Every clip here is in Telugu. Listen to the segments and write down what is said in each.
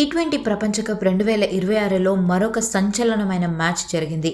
టీ ట్వంటీ ప్రపంచ కప్ రెండు వేల ఇరవై ఆరులో మరొక సంచలనమైన మ్యాచ్ జరిగింది.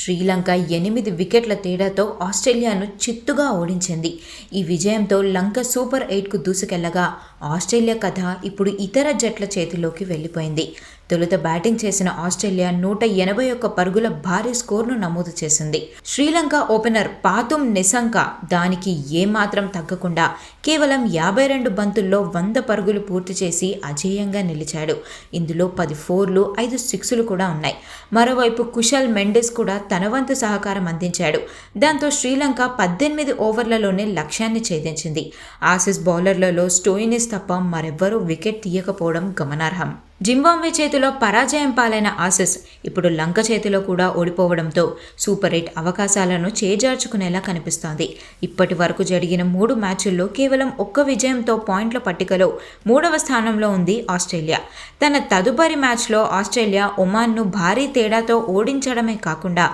శ్రీలంక ఎనిమిది వికెట్ల తేడాతో ఆస్ట్రేలియాను చిత్తుగా ఓడించింది. ఈ విజయంతో లంక సూపర్ ఎయిట్కు దూసుకెళ్ళగా ఆస్ట్రేలియా కథ ఇప్పుడు ఇతర జట్ల చేతిలోకి వెళ్ళిపోయింది. తొలుత బ్యాటింగ్ చేసిన ఆస్ట్రేలియా నూట ఎనభై ఒక్క పరుగుల భారీ స్కోర్ను నమోదు చేసింది. శ్రీలంక ఓపెనర్ పాతుం నిసంక దానికి ఏమాత్రం తగ్గకుండా కేవలం యాభై రెండు బంతుల్లో వంద పరుగులు పూర్తి చేసి అజేయంగా నిలిచాడు. ఇందులో పది ఫోర్లు ఐదు సిక్స్లు కూడా ఉన్నాయి. మరోవైపు కుషల్ మెండెస్ కూడా తన వంతు సహకారం అందించాడు. దాంతో శ్రీలంక పద్దెనిమిది ఓవర్లలోనే లక్ష్యాన్ని ఛేదించింది. ఆసిస్ బౌలర్లలో స్టోయినిస్ తప్ప మరెవ్వరూ వికెట్ తీయకపోవడం గమనార్హం. జింబాబ్వే చేతిలో పరాజయం పాలైన ఆసిస్ ఇప్పుడు లంక చేతిలో కూడా ఓడిపోవడంతో సూపర్ ఎయిట్ అవకాశాలను చేజార్చుకునేలా కనిపిస్తోంది. ఇప్పటి వరకు జరిగిన మూడు మ్యాచుల్లో కేవలం ఒక్క విజయంతో పాయింట్ల పట్టికలో మూడవ స్థానంలో ఉంది ఆస్ట్రేలియా. తన తదుపరి మ్యాచ్లో ఆస్ట్రేలియా ఒమాన్ను భారీ తేడాతో ఓడించడమే కాకుండా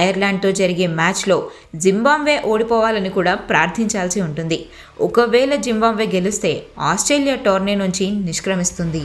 ఐర్లాండ్తో జరిగే మ్యాచ్లో జింబాబ్వే ఓడిపోవాలని కూడా ప్రార్థించాల్సి ఉంటుంది. ఒకవేళ జింబాబ్వే గెలిస్తే ఆస్ట్రేలియా టోర్నీ నుంచి నిష్క్రమిస్తుంది.